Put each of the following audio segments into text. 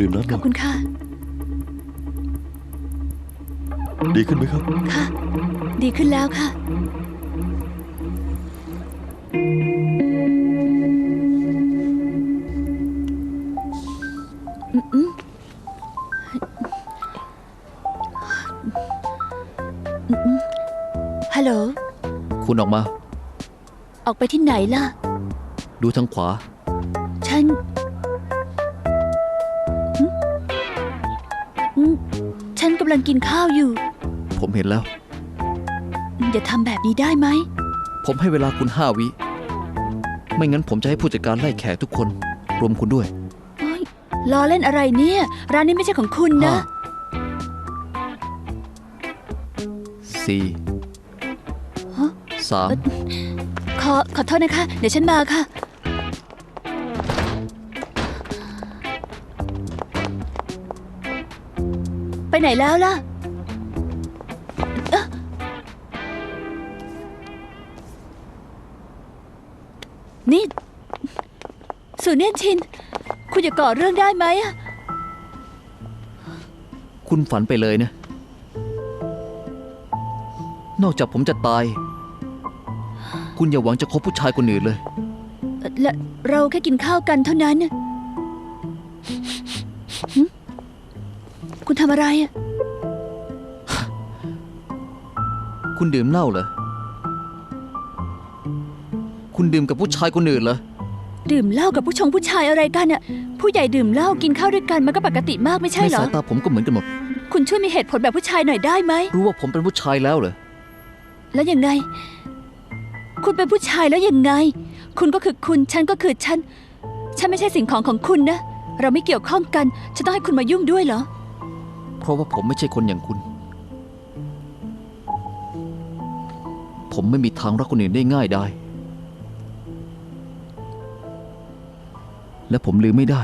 ดื่มน้ำขก่ออบนคุณค่ะ ดีขึ้นไหมครับ ค่ะ ดีขึ้นแล้วค่ะ อืมอืมอืมอืมฮัลโหล คุณออกมา ออกไปที่ไหนล่ะ ดูทางขวา ฉัน ฉันกำลังกินข้าวอยู่ ผมเห็นแล้ว อย่าทำแบบนี้ได้ไหม ผมให้เวลาคุณห้าวิ ไม่งั้นผมจะให้ผู้จัดการไล่แขกทุกคน รวมคุณด้วยโอ๊ยล้อเล่นอะไรเนี่ย ร้านนี้ไม่ใช่ของคุณนะ ห้าสี่ฮะ สาม ขอขอโทษนะคะ เดี๋ยวฉันมาค่ะ ไปไหนแล้วล่ะเอ๊ะนี่ สุเนียนชิน คุณอย่าก่อเรื่องได้ไหมอะคุณฝันไปเลยนะ นอกจากผมจะตาย คุณอย่าหวังจะคบผู้ชายคนอื่นเลย และเราแค่กินข้าวกันเท่านั้นน่ะหึ คุณทำอะไรอะคุณดื่มเหล้าเหรอ คุณดื่มกับผู้ชายคนอื่นเหรอ ดื่มเหล้ากับผู้ชงผู้ชายอะไรกันอะผู้ใหญ่ดื่มเหล้ากินข้าวด้วยกันมันก็ปกติมากไม่ใช่ในเหรอ สายตาผมก็เหมือนกันหมด คุณช่วยมีเหตุผลแบบผู้ชายหน่อยได้ไหม รู้ว่าผมเป็นผู้ชายแล้วเหรอ แล้วยังไง คุณเป็นผู้ชายแล้วยังไง คุณก็คือคุณ ฉันก็คือฉัน ฉันไม่ใช่สิ่งของของคุณนะ เราไม่เกี่ยวข้องกัน ฉันต้องให้คุณมายุ่งด้วยเหรอเพ ราะว่าผมไม่ใช่คนอย่างคุณ ผมไม่มีทางรักคนอื่นได้ง่ายได้ และผมลืมไม่ได้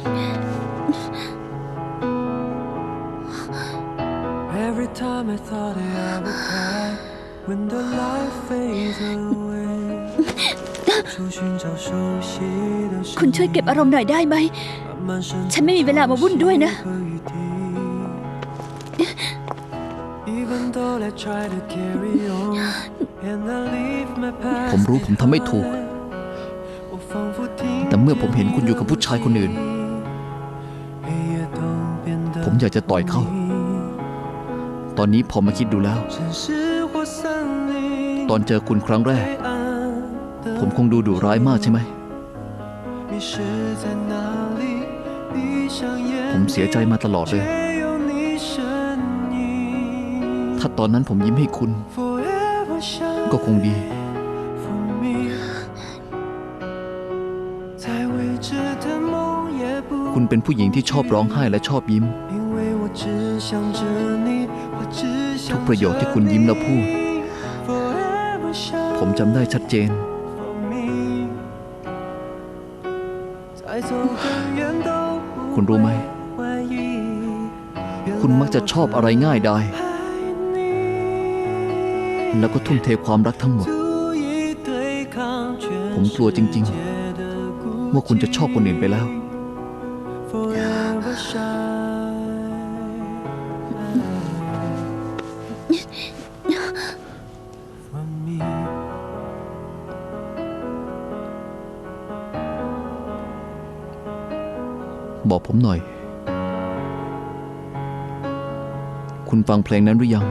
Every time I thought I would cry when the light fades away คุณช่วยเก็บอารมณ์หน่อยได้ไหม ฉันไม่มีเวลามาวุ่นด้วยนะ ผมรู้ผมทำไม่ถูก แต่เมื่อผมเห็นคุณอยู่กับผู้ชายคนอื่น ผมอยากจะต่อยเขา ตอนนี้ผมมาคิดดูแล้ว ตอนเจอคุณครั้งแรก ผมคงดูดุร้ายมากใช่ไหม ผมเสียใจมาตลอดเลย ถ้าตอนนั้นผมยิ้มให้คุณ ก็คงดี คุณเป็นผู้หญิงที่ชอบร้องไห้และชอบยิ้ม ทุกประโยคที่คุณยิ้มแล้วพูด ผมจำได้ชัดเจน คุณรู้ไหม คุณมักจะชอบอะไรง่ายได้ แล้วก็ทุ่มเทความรักทั้งหมด ผมกลัวจริง ๆ ว่าคุณจะชอบคนอื่นไปแล้ว บอกผมหน่อย คุณฟังเพลงนั้นหรือยัง